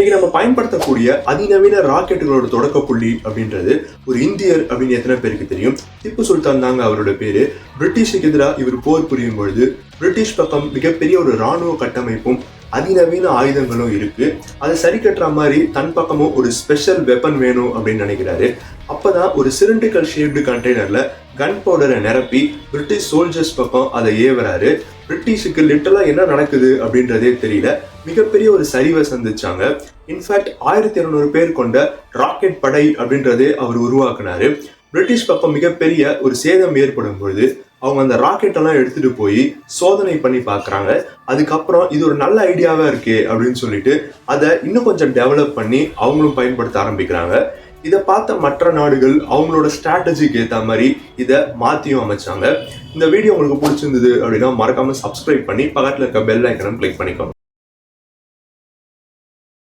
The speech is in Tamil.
இன்னைக்கு நம்ம பயன்படுத்தக்கூடிய அதிநவீன ராக்கெட்டுகளோட தொடக்க புள்ளி அப்படின்றது ஒரு இந்தியர் அப்படின்னு எத்தனை பேருக்கு தெரியும்? திப்பு சுல்தான் தாங்க அவரோட பேரு. பிரிட்டிஷுக்கு எதிராக இவர் போர் புரியும் பொழுது பிரிட்டிஷ் பக்கம் மிகப்பெரிய ஒரு ராணுவ கட்டமைப்பும் அதிநவீன ஆயுதங்களும் இருக்கு. அதை சரி கட்டுற மாதிரி தன் பக்கமும் ஒரு ஸ்பெஷல் வெப்பன் வேணும் அப்படின்னு நினைக்கிறாரு. அப்பதான் ஒரு சிலிண்டிக்கல் ஷேப்டு கண்டெய்னர்ல கன் பவுடரை நிரப்பி பிரிட்டிஷ் சோல்ஜர்ஸ் பக்கம் அதை ஏவுறாரு. பிரிட்டிஷுக்கு லிட்டலா என்ன நடக்குது அப்படின்றதே தெரியல. மிகப்பெரிய ஒரு சரிவை சந்திச்சாங்க. இன்ஃபேக்ட் ஆயிரத்தி இருநூறு பேர் கொண்ட ராக்கெட் படை அப்படின்றதே அவர் உருவாக்குனாரு. பிரிட்டிஷ் பக்கம் மிகப்பெரிய ஒரு சேதம் ஏற்படும் பொழுது அவங்க அந்த ராக்கெட் எல்லாம் எடுத்துட்டு போய் சோதனை பண்ணி பார்க்குறாங்க அதுக்கப்புறம் இது ஒரு நல்ல ஐடியாவா இருக்கு அப்படின்னு சொல்லிட்டு அதை இன்னும் கொஞ்சம் டெவலப் பண்ணி அவங்களும் பயன்படுத்த ஆரம்பிக்கிறாங்க. இதை பார்த்த மற்ற நாடுகள் அவங்களோட ஸ்ட்ராட்டஜிக்கு ஏற்ற மாதிரி இதை மாற்றியும் அமைச்சாங்க. இந்த வீடியோ உங்களுக்கு பிடிச்சிருந்தது அப்படின்னா மறக்காம சப்ஸ்கிரைப் பண்ணி பக்கத்தில் இருக்க பெல் ஐக்கனும் கிளிக் பண்ணிக்கோங்க.